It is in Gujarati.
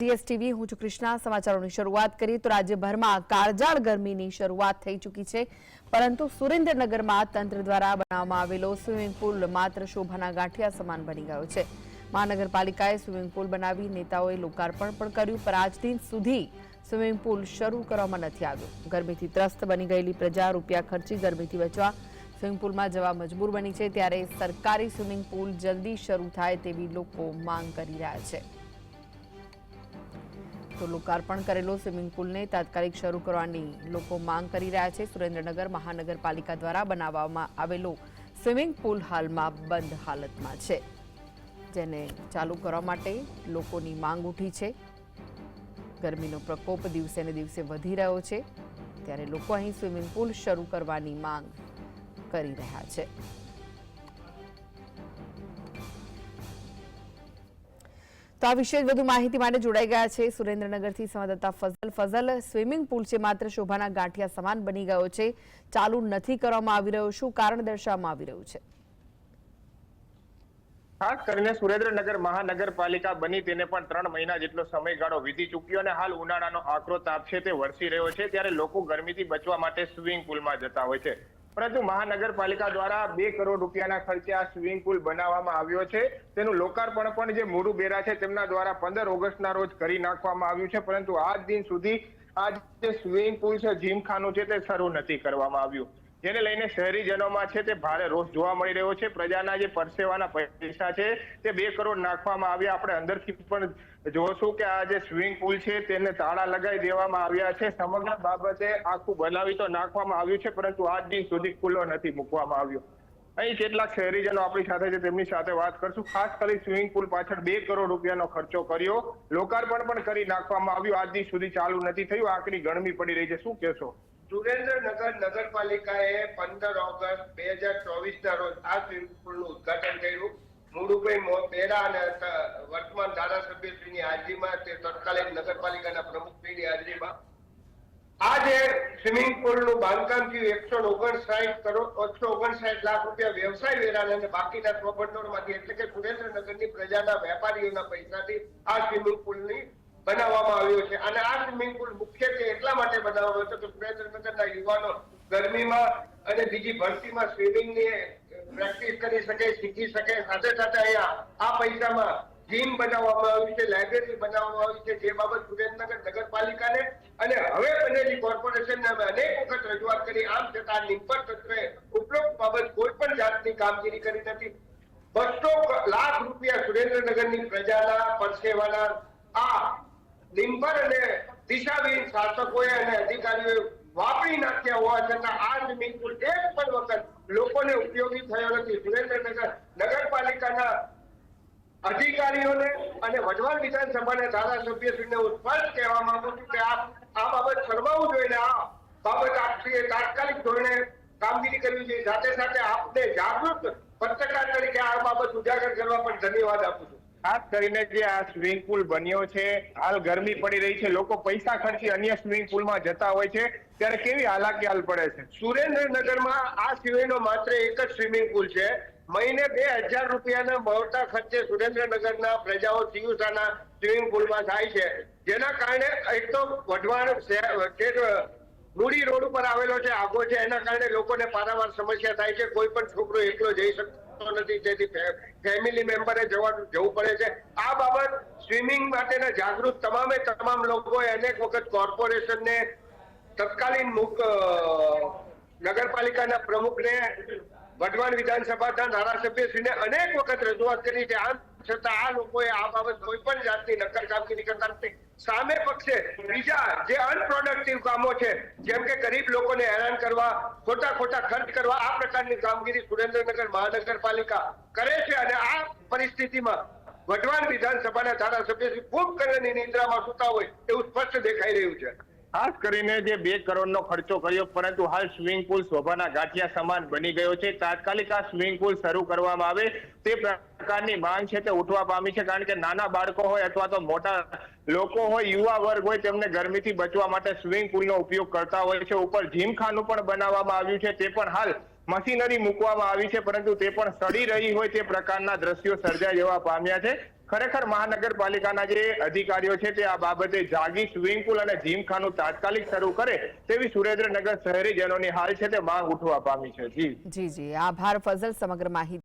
ટીવી હું છું કૃષ્ણા, સમાચારોની શરૂઆત કરીએ તો રાજ્યભરમાં કાળજાળ ગરમીની શરૂઆત થઈ ચૂકી છે. પરંતુ સુરેન્દ્રનગરમાં તંત્ર દ્વારા બનાવવામાં આવેલો સ્વિમિંગ પુલ માત્ર શોભાના ગાંઠિયા સમાન બની ગયો છે. મહાનગરપાલિકાએ સ્વિમિંગ પુલ બનાવી નેતાઓએ લોકાર્પણ પણ કર્યું, પણ આજ સુધી સ્વિમિંગ પુલ શરૂ કરવામાં નથી આવ્યો. ગરમીથી ત્રસ્ત બની ગયેલી પ્રજા રૂપિયા ખર્ચી ગરમીથી બચવા સ્વિમિંગ પુલમાં જવા મજબૂર બની છે. ત્યારે સરકારી સ્વિમિંગ પુલ જલ્દી શરૂ થાય તેવી લોકો માંગ કરી રહ્યા છે. તો લોકાર્પણ કરેલો સ્વિમિંગ પુલને તાત્કાલિક શરૂ કરવાની લોકો માંગ કરી રહ્યા છે. સુરેન્દ્રનગર મહાનગરપાલિકા દ્વારા બનાવવામાં આવેલો સ્વિમિંગ પુલ હાલમાં બંધ હાલતમાં છે. જેને ચાલુ કરવા માટે લોકોની માંગ ઉઠી છે. ગરમીનો પ્રકોપ દિવસે ને દિવસે વધી રહ્યો છે. ત્યારે લોકો અહીં સ્વિમિંગ પુલ શરૂ કરવાની માંગ કરી રહ્યા છે. તો આ વિશે વધુ માહિતી માટે જોડાઈ ગયા છે સુરેન્દ્રનગરથી સંવાદદાતા ફઝલ. ફઝલ, સ્વિમિંગ પુલ છે માત્ર શોભાના ગાંઠિયા સમાન બની ગયો છે. ચાલુ નથી કરવામાં આવી રહ્યો. શું કારણ દર્શાવવામાં આવી રહ્યું છે? ખાસ કરીને સુરેન્દ્રનગર મહાનગરપાલિકા બની તેને પણ ત્રણ મહિના જેટલો સમયગાળો વીતી ચૂક્યો અને હાલ ઉનાળાનો આકરો તાપ છે તે વરસી રહ્યો છે, ત્યારે લોકો ગરમીથી બચવા માટે સ્વિમિંગ પુલમાં જતા હોય છે. પરંતુ મહાનગરપાલિકા દ્વારા બે કરોડ રૂપિયાના ખર્ચે આ સ્વિમિંગ પુલ બનાવવામાં આવ્યો છે. તેનું લોકાર્પણ પણ જે મોડું બેરા છે તેમના દ્વારા પંદર ઓગસ્ટના રોજ કરી નાખવામાં આવ્યું છે. પરંતુ આજ દિન સુધી આ જે સ્વિમિંગ પુલ છે, જીમખાનું છે તે શરૂ નથી કરવામાં આવ્યું. જેને લઈને શહેરીજનોમાં છે તે ભારે રોષ જોવા મળી રહ્યો છે. પ્રજાના જે પરસેવાના પૈસા છે તે બે કરોડ નાખવામાં આવ્યા. આપણે અંદરથી પણ જોશું કે આ જે સ્વિમિંગ પુલ છે તેને તાળા લગાવી દેવામાં આવ્યા છે. સમગ્ર બાબતે આખું બનાવી તો નાખવામાં આવ્યું છે, પરંતુ આજ દિન સુધી ખુલ્લો નથી મૂકવામાં આવ્યો. અહીં કેટલાક શહેરીજનો આપણી સાથે છે, તેમની સાથે વાત કરશું. ખાસ કરી સ્વિમિંગ પુલ પાછળ બે કરોડ રૂપિયાનો ખર્ચો કર્યો. લોકાર્પણ પણ કરી નાખવામાં આવ્યું. આજ દિન સુધી ચાલુ નથી થયું. આકરી ગરમી પડી રહી છે. શું કહેશો? સુરેન્દ્રનગર નગરપાલિકાએ પંદર ઓગસ્ટ બે હજાર ચોવીસ ના રોજ આ સ્વિમિંગ પુલનું ઉદઘાટન કર્યું. મુડુભાઈ બેરા અને વર્તમાન ધારાસભ્યશ્રીની હાજરીમાં તે તત્કાલીન નગરપાલિકાના પ્રમુખશ્રીની હાજરીમાં. આ જે સ્વિમિંગ પુલનું બાંધકામ થયું એકસો ઓગણસાઠ કરોડ, એકસો ઓગણસાઠ લાખ રૂપિયા વ્યવસાય વેરાને અને બાકીના સ્વભંડોળમાંથી એટલે કે સુરેન્દ્રનગરની પ્રજાના વેપારીઓના પૈસાથી આ સ્વિમિંગ પુલની બનાવવામાં આવ્યો છે. અને આ સ્વિમિંગ પુલ મુખ્યત્વે એટલા માટે બનાવવામાં આવ્યો કે સુરેન્દ્રનગરના યુવાનો ગરમીમાં અને બીજી ભરતીમાં સ્વિમિંગની પ્રેક્ટિસ કરી શકે, શીખી શકે. સાથે સાથે અહીંયા આ પૈસામાં જીમ બનાવવામાં આવ્યું છે લાઇબ્રેરી બનાવવામાં આવી છે, જે બાબત સુરેન્દ્રનગર નગરપાલિકાને અને હવે બનેલી કોર્પોરેશનને અમે અનેક વખત રજૂઆત કરી. આમ છતાં નિંપર તત્વે ઉપરોક્ત બાબત કોઈ પણ જાતની કામગીરી કરી નથી. બસો લાખ રૂપિયા સુરેન્દ્રનગરની પ્રજાના, પરસેવાના આ નિંબર અને દિશાબીન શાસકોએ અને અધિકારીઓએ વાપરી નાખ્યા હોવા છતાં આ સ્વિમિંગ એક પણ વખત લોકોને ઉપયોગી થયો નથી. સુરેન્દ્રનગર નગરપાલિકાના અધિકારીઓને અને વઢવાણ વિધાનસભાના ધારાસભ્યશ્રીને હું સ્પષ્ટ કહેવા માંગુ છું કે આ આ બાબત ફરમાવવું જોઈએ આ બાબત આપશ્રીએ તાત્કાલિક ધોરણે કામગીરી કરવી જોઈએ. સાથે સાથે આપને જાગૃત પત્રકાર તરીકે આ બાબત ઉજાગર કરવા પણ ધન્યવાદ આપું છું. ખાસ કરીને જે આ સ્વિમિંગ પુલ બન્યો છે, હાલ ગરમી પડી રહી છે, લોકો પૈસા ખર્ચી અન્ય સ્વિમિંગ પુલમાં જતા હોય છે, ત્યારે કેવી હાલાકી હાલ પડે છે? સુરેન્દ્રનગરમાં આ સિવાયનો માત્ર એક જ સ્વિમિંગ પુલ છે. મહિને બે હજાર રૂપિયાના મળતા ખર્ચે સુરેન્દ્રનગરના પ્રજાઓ સિયુસાના સ્વિમિંગ પુલમાં થાય છે. જેના કારણે એક તો વઢવાણ મૂડી રોડ ઉપર આવેલો છે, આગો છે, એના કારણે લોકોને પારાવાર સમસ્યા થાય છે. કોઈ પણ છોકરો એકલો જઈ શકતો નથી તેથી ફેમિલી મેમ્બરે જવાનું જવું પડે છે. આ બાબત સ્વિમિંગ માટેના જાગૃત તમામે તમામ લોકોએ અનેક વખત કોર્પોરેશનને તત્કાલીન મુક નગરપાલિકાના પ્રમુખને વઢવાણ વિધાનસભાના ધારાસભ્યશ્રીને અનેક વખત રજૂઆત કરી છે. આમ છતાં આ લોકોએ આ બાબત કોઈ પણ જાતની નક્કર કામગીરી કરતા નથી. સામે પક્ષે બીજા જે અનપ્રોડક્ટિવ કામો છે, જેમ કે ગરીબ લોકોને હેરાન કરવા, ખોટા ખોટા ખર્ચ કરવા, આ પ્રકારની કામગીરી સુરેન્દ્રનગર મહાનગરપાલિકા કરે છે અને આ પરિસ્થિતિમાં વઢવાણ વિધાનસભાના ધારાસભ્ય શ્રી ખૂબ કુંભકર્ણની નિંદ્રામાં સુતા હોય એવું સ્પષ્ટ દેખાઈ રહ્યું છે. ખાસ કરીને જે બે કરોડનો ખર્ચો કર્યો, પરંતુ હાલ સ્વિમિંગ પુલ શોભાના ગાંઠિયા સમાન બની ગયો છે. તાત્કાલિક આ સ્વિમિંગ પુલ શરૂ કરવામાં આવે તે પ્રકારની માંગ છે તે ઉઠવા પામી છે કારણ કે નાના બાળકો હોય અથવા તો મોટા લોકો હોય, યુવા વર્ગ હોય તેમને ગરમીથી બચવા માટે સ્વિમિંગ પુલનો ઉપયોગ કરતા હોય છે. ઉપર જીમખાનું પણ બનાવવામાં આવ્યું છે. તે પણ હાલ મશીનરી મૂકવામાં આવી છે, પરંતુ તે પણ સડી રહી હોય તે પ્રકારના દ્રશ્યો સર્જાઈ જવા પામ્યા છે. ખરેખર મહાનગરપાલિકાના જે અધિકારીઓ છે તે આ બાબતે જાગી સ્વિમિંગ પુલ અને જીમખાનું તાત્કાલિક શરૂ કરે તેવી સુરેન્દ્રનગર શહેરીજનોની હાલ છે તે માંગ ઉઠવા પામી છે. જી. જી જી. આભાર ફઝલ, સમગ્ર માહિતી